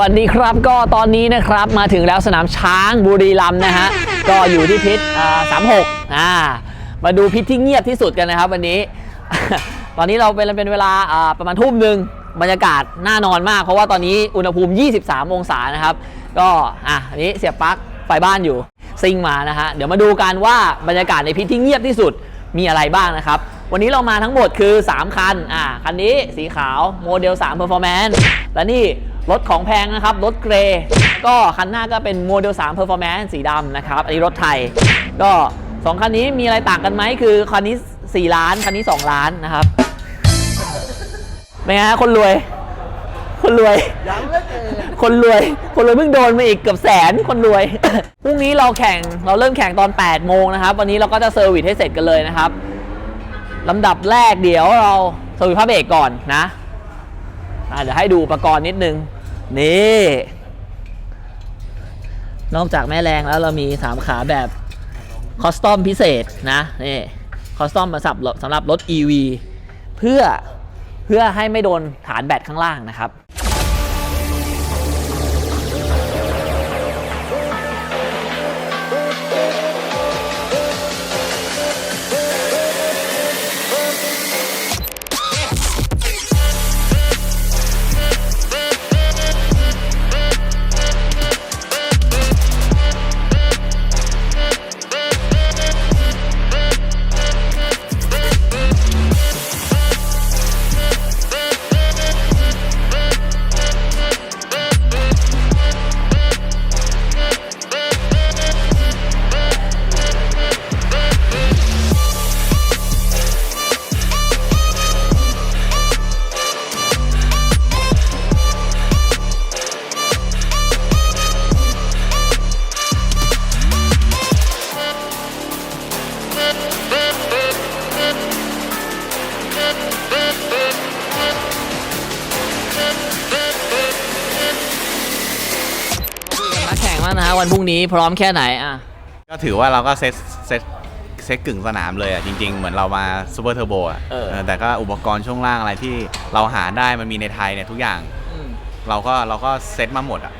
วันนี้ครับก็ตอนนี้นะครับมาถึงแล้วสนามช้างบุรีรัมย์นะฮะก็อยู่ที่พิษสามหกอ่ามาดูพิษที่เงียบที่สุดกันนะครับ วันนี้ ตอนนี้เราเป็นเป็นเวลาประมาณทุ่มหนึ่งบรรยากาศน่านอนมาก เพราะว่าตอนนี้อุณหภูมิ 23 องศานะครับ ก็อะอันนี้เสียบปลั๊กไฟบ้านอยู่ซิงมานะฮะเดี๋ยวมาดูกันว่าบรรยากาศในพิษที่เงียบที่สุดมีอะไรบ้างนะครับ วันนี้เรามาทั้งหมดคือ 3 คันอ่าคันนี้สีขาวโมเดล3 Performance และนี่ รถของแพงนะครับ รถเกรย์ก็คันหน้าก็เป็นโมเดล3 Performance สีดำนะครับ อันนี้รถไทย ก็ 2 คันนี้มีอะไรต่างกันไหมคือคันนี้ 4 ล้าน คันนี้ 2 ล้านนะครับเป็นไงฮะคนรวย คนรวย คนรวย คนรวยเพิ่งโดนมาอีกเกือบแสนคนรวย พรุ่งนี้เราแข่งเราเริ่มแข่งตอน 8 โมงนะครับ วันนี้เราก็จะเซอร์วิสให้เสร็จกันเลยนะครับลำดับแรกเดี๋ยวเราเซอร์วิสพระเบรกก่อนนะอะเดี๋ยวให้ดูอุปกรณ์นิดนึง นี่ นอกจากแม่แรงแล้วเรามี3ขาแบบคอสตอมพิเศษนะนี่คอสตอมมาสับสำหรับรถ EV เพื่อเพื่อให้ไม่โดนฐานแบตข้างล่างนะครับ วนะฮะวันพรุ่งนี้พร้อมแค่ไหนอะ ก็ถือว่าเราก็เซตเซตเซตกึ่งสนามเลยอะจริง ๆ เหมือนเรามาซูเปอร์เทอร์โบอะเออ เออแต่ก็อุปกรณ์ช่วงล่างอะไรที่เราหาได้มันมีในไทยเนี่ยทุกอย่างเราก็เราก็เซตมาหมดอะ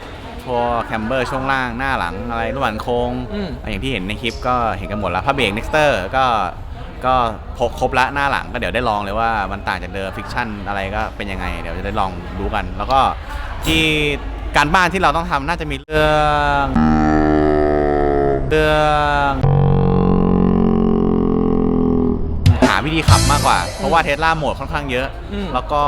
พวกแคมเบอร์ช่วงล่างหน้าหลังอะไรระหว่างโค้งอืม อย่างที่เห็นในคลิปก็เห็นกันหมดแล้วผ้าเบรก Nexter ก็ก็พกครบละหน้าหลังก็เดี๋ยวได้ลองเลยว่ามันต่างจากเดิมฟิกชั่นอะไรก็เป็นยังไง เดี๋ยวจะได้ลองรู้กัน แล้วก็ที่ การบ้านที่เราต้องทำน่าจะมีเรื่องเรื่องหาวิธีขับมากกว่า เพราะว่าเทสลาโหมดค่อนข้างเยอะ อืมแล้วก็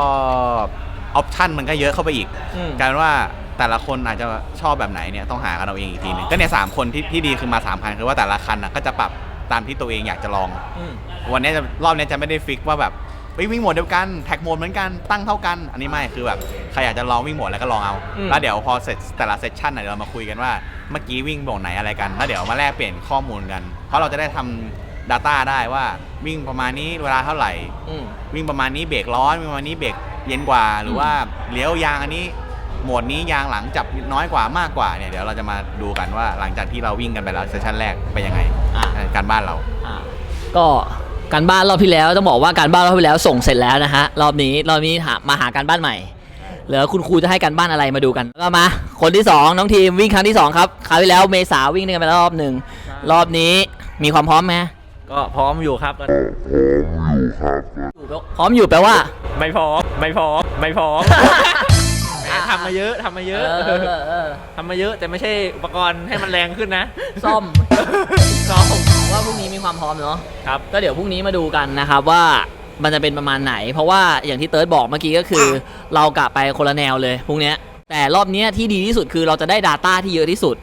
ออปชันมันก็เยอะเข้าไปอีกอืม กลายเป็นว่าแต่ละคนอาจจะชอบแบบไหนเนี่ยต้องหากันเอาเองอีกทีหนึงก็เนี่ยสามคนที่ที่ดีคือมาสามคันคือว่าแต่ละคันนะก็จะปรับตามที่ตัวเองอยากจะลอง อืม วันนี้จะรอบนี้จะไม่ได้ฟิกว่าแบบเฮ้ย วิ่งโหมดเดียวกันแท็กโหมดเหมือนกันตั้งเท่ากัน อันนี้ไม่คือแบบใครอยากจะลองวิ่งโหมดแล้วก็ลองเอา อืม แล้วเดี๋ยวพอเสร็จแต่ละเซสชันน่ะเดี๋ยวเรามาคุยกันว่าเมื่อกี้วิ่งโหมดไหนอะไรกันแล้วเดี๋ยวมาแลกเปลี่ยนข้อมูลกัน เพราะเราจะได้ทำ Data ได้ว่าวิ่งประมาณนี้เวลาเท่าไหร่ อืม วิ่งประมาณนี้เบรกร้อนวิ่งประมาณนี้เบรกเย็นกว่า หรือว่าเลี้ยวยางอันนี้โหมดนี้ยางหลังจับน้อยกว่ามากกว่าเนี่ยเดี๋ยวเราจะมาดูกันว่าหลังจากที่เราวิ่งกันไปแล้วเซสชันแรกเป็นยังไงอะ การบ้านเรา อ่าก็ การบ้านรอบที่แล้วต้องบอกว่าการบ้านรอบที่แล้วส่งเสร็จแล้วนะฮะรอบนี้รอบนี้หามาหาการบ้านใหม่เหลือคุณครูจะให้การบ้านอะไรมาดูกันก็มา คนที่สองน้องทีมวิ่งครั้งที่สองครับคราวที่แล้วเมษาวิ่งด้วยกันไปแล้วรอบหนึ่งรอบนี้มีความพร้อมไหมก็พร้อมอยู่ครับพร้อมอยู่แปลว่า ไม่พร้อมไม่พร้อมไม่พร้อมแหมทำมาเยอะทำมาเยอะเออเออเออทำมาเยอะแต่ไม่ใช่อุปกรณ์ให้มันแรงขึ้นนะ ซ่อมซ้อม ว่าพรุ่งนี้มีความพร้อมเนาะครับก็เดี๋ยวพรุ่งนี้มาดูกันนะครับว่ามันจะเป็นประมาณไหน เพราะว่าอย่างที่เติร์ดบอกเมื่อกี้ก็คือ เรากะไปคนละแนวเลยพรุ่งเนี้ยแต่รอบเนี้ยที่ดีที่สุดคือเราจะได้ Data ที่เยอะที่สุด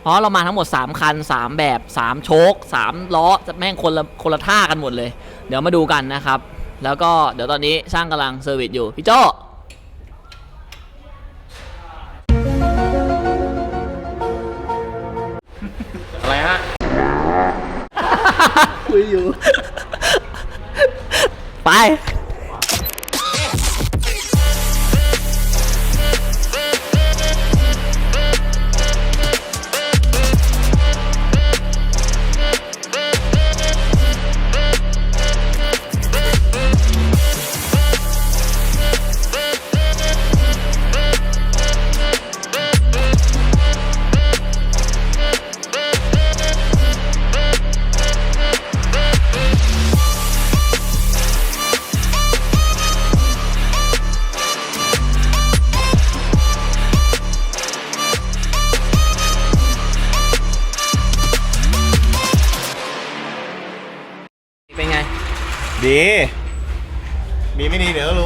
เพราะเรามาทั้งหมด 3 คัน 3 แบบ 3 โชค3ล้อจะแม่งคนละคนละท่ากันหมดเลย เดี๋ยวมาดูกันนะครับ แล้วก็เดี๋ยวตอนนี้ช่างกำลังเซอร์วิสอยู่พี่โจ อยู่ ไป ดี มีไม่ดีเดี๋ยวรู้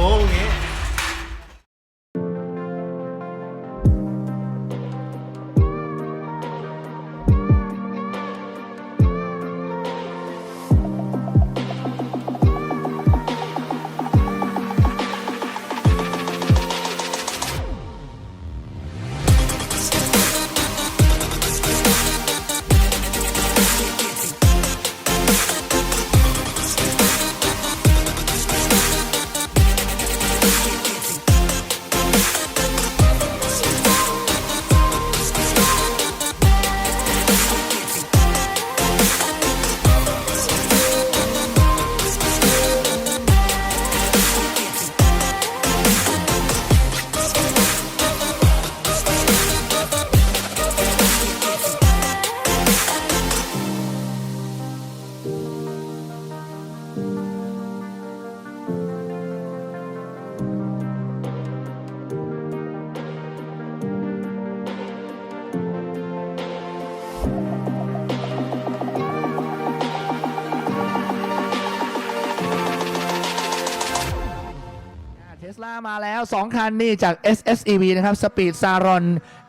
มาแล้ว 2 คันนี่จาก SSEV นะครับ Speed Saron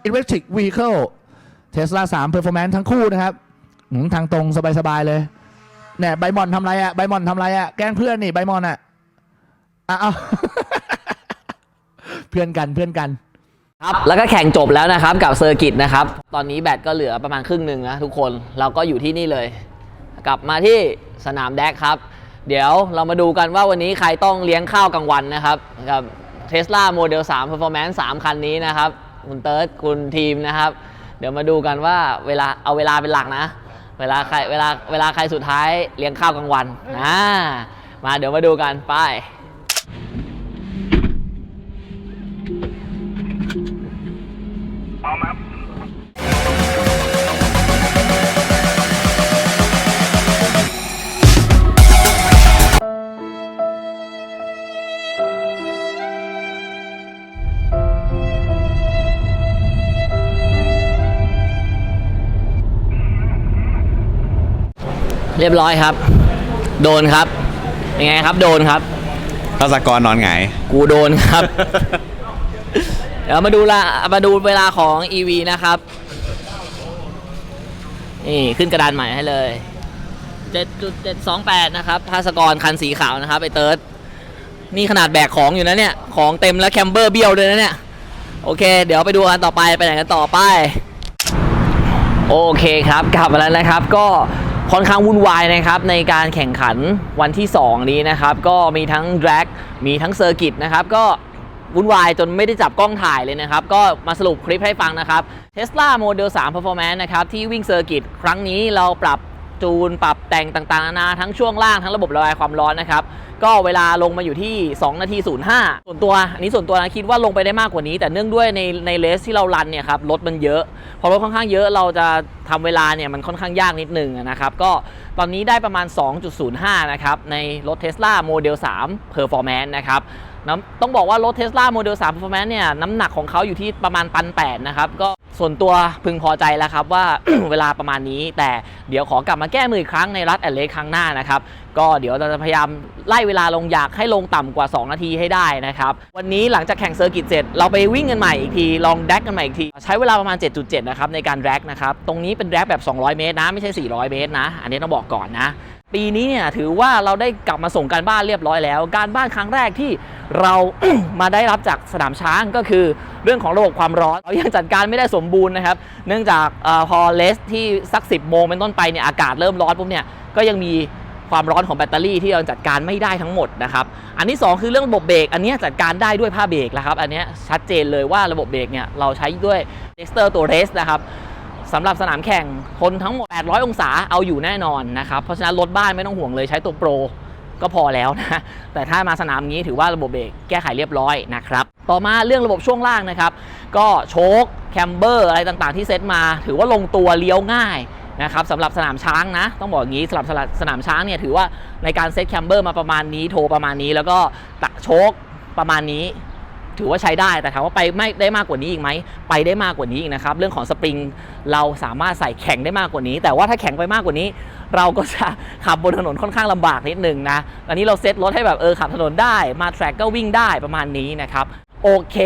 Electric Vehicle Tesla 3 Performance ทั้งคู่นะครับหืมทางตรงสบายๆเลยเนี่ยใบมอนทำไรอะใบมอนทำไรอะแกล้งเพื่อนนี่ใบมอนอะ่ะเอาเพื่อนกันเพื่อนกันครับแล้วก็แข่งจบแล้วนะครับกับเซอร์กิตนะครับ ตอนนี้แบตก็เหลือประมาณครึ่งหนึ่งนะทุกคนเราก็อยู่ที่นี่เลย กลับมาที่สนามแดกครับ เดี๋ยวเรามาดูกันว่าวันนี้ใครต้องเลี้ยงข้าวกลางวันนะครับกับเทสลาโมเดล3 Performance 3 คันนี้นะครับ คุณเติร์ดคุณทีมนะครับ เดี๋ยวมาดูกันว่าเวลาเอาเวลาเป็นหลักนะ เวลาใครเวลาเวลาใครสุดท้ายเลี้ยงข้าวกลางวันนะมาเดี๋ยวมาดูกันไป เรียบร้อยครับ โดนครับ ยังไงครับ โดนครับ ทศกรนอนหงาย กูโดนครับ เดี๋ยวมาดูละมาดูเวลาของ EV นะครับ นี่ขึ้นกระดานใหม่ให้เลย 7.728 นะครับภาสกรคันสีขาวนะครับไอเติร์ดนี่ขนาดแบกของอยู่นะเนี่ย ของเต็มแล้วแคมเบอร์เบี้ยวด้วยนะเนี่ย โอเค เดี๋ยวไปดูกันต่อไป ไปไหนกันต่อไป โอเคครับ กลับมาแล้วนะครับ ก็ ค่อนข้างวุ่นวายนะครับในการแข่งขันวันที่ 2 นี้นะครับก็มีทั้งดรากมีทั้งเซอร์กิตนะครับก็วุ่นวายจนไม่ได้จับกล้องถ่ายเลยนะครับ ก็มาสรุปคลิปให้ฟังนะครับ Tesla Model 3 Performance นะครับที่วิ่งเซอร์กิตครั้งนี้เราปรับจูนปรับแต่งต่างๆนานาทั้งช่วงล่างทั้งระบบระบายความร้อนนะครับ ก็เวลาลงมาอยู่ที่ 2 นาที 05 ส่วนตัวอันนี้ส่วนตัวนะคิดว่าลงไปได้มากกว่านี้ แต่เนื่องด้วยในในเลสที่เรารันเนี่ยครับรถมันเยอะ พอรถค่อนข้างเยอะเราจะทำเวลาเนี่ยมันค่อนข้างยากนิดนึงนะครับก็ตอนนี้ได้ประมาณ 2.05 นะครับในรถ Tesla Model 3 Performance นะครับ น้ำต้องบอกว่ารถ Tesla Model 3 Performance เนี่ยน้ำหนักของเขาอยู่ที่ประมาณตัน8นะครับ ก็ส่วนตัวพึงพอใจแล้วครับว่า เวลาประมาณนี้ แต่เดี๋ยวขอกลับมาแก้มืออีกครั้งในรัฐแอนเลครั้งหน้านะครับ ก็เดี๋ยวเราจะพยายามไล่เวลาลงอยากให้ลงต่ำกว่า 2 นาทีให้ได้นะครับ วันนี้หลังจากแข่งเซอร์กิตเสร็จเราไปวิ่งกันใหม่อีกที ลองแดกกันใหม่อีกที ใช้เวลาประมาณ 7.7 นะครับในการแดกนะครับ ตรงนี้เป็นแดกแบบ 200 เมตรนะไม่ใช่ 400 เมตรนะ อันนี้ต้องบอกก่อนนะ ปีนี้เนี่ยถือว่าเราได้กลับมาส่งการบ้านเรียบร้อยแล้ว การบ้านครั้งแรกที่เรา มาได้รับจากสนามช้างก็คือเรื่องของระบบความร้อนเรายังจัดการไม่ได้สมบูรณ์นะครับ เนื่องจากอพอเลสที่สัก 10 โมงเป็นต้นไปเนี่ยอากาศเริ่มร้อนปุ๊บเนี่ยก็ยังมีความร้อนของแบตเตอรี่ที่เราจัดการไม่ได้ทั้งหมดนะครับ อันที่ 2 คือเรื่องระบบเบรก อันเนี้ยจัดการได้ด้วยผ้าเบรกแล้วครับ อันเนี้ยชัดเจนเลยว่าระบบเบรกเนี่ยเราใช้ด้วย Dexter ตัว r a c e นะครับ สำหรับสนามแข่งทนทั้งหมด 800 องศาเอาอยู่แน่นอนนะครับ เพราะฉะนั้นรถบ้านไม่ต้องห่วงเลยใช้ตัวโปรก็พอแล้วนะ แต่ถ้ามาสนามนี้ถือว่าระบบเบรกแก้ไขเรียบร้อยนะครับ ต่อมาเรื่องระบบช่วงล่างนะครับ ก็โชคแคมเบอร์อะไรต่างๆที่เซตมา ถือว่าลงตัวเลี้ยวง่ายนะครับสำหรับสนามช้างนะ ต้องบอกอย่างนี้สำหรับสนามช้างเนี่ยถือว่าในการเซตแคมเบอร์มาประมาณนี้โทรประมาณนี้ แล้วก็ตักโชคประมาณนี้ ถือว่าใช้ได้แต่ถามว่าไปไม่ได้มากกว่านี้อีกไหมไปได้มากกว่านี้อีกนะครับ เรื่องของสปริงเราสามารถใส่แข็งได้มากกว่านี้ แต่ว่าถ้าแข็งไปมากกว่านี้ เราก็จะขับบนถนนค่อนข้างลำบากนิดนึงนะอันนี้เราเซตรถให้แบบเออขับถนนได้มาแทร็กก็วิ่งได้ประมาณนี้นะครับโอเค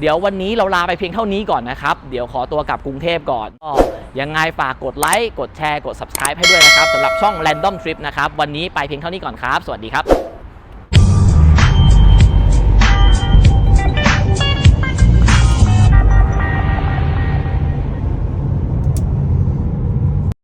เดี๋ยววันนี้เราลาไปเพียงเท่านี้ก่อนนะครับ เดี๋ยวขอตัวกลับกรุงเทพก่อนก็ยังไงฝากกดไลค์ กดแชร์ กด subscribe ให้ด้วยนะครับสำหรับช่อง Random Trip นะครับ วันนี้ไปเพียงเท่านี้ก่อนครับ สวัสดีครับ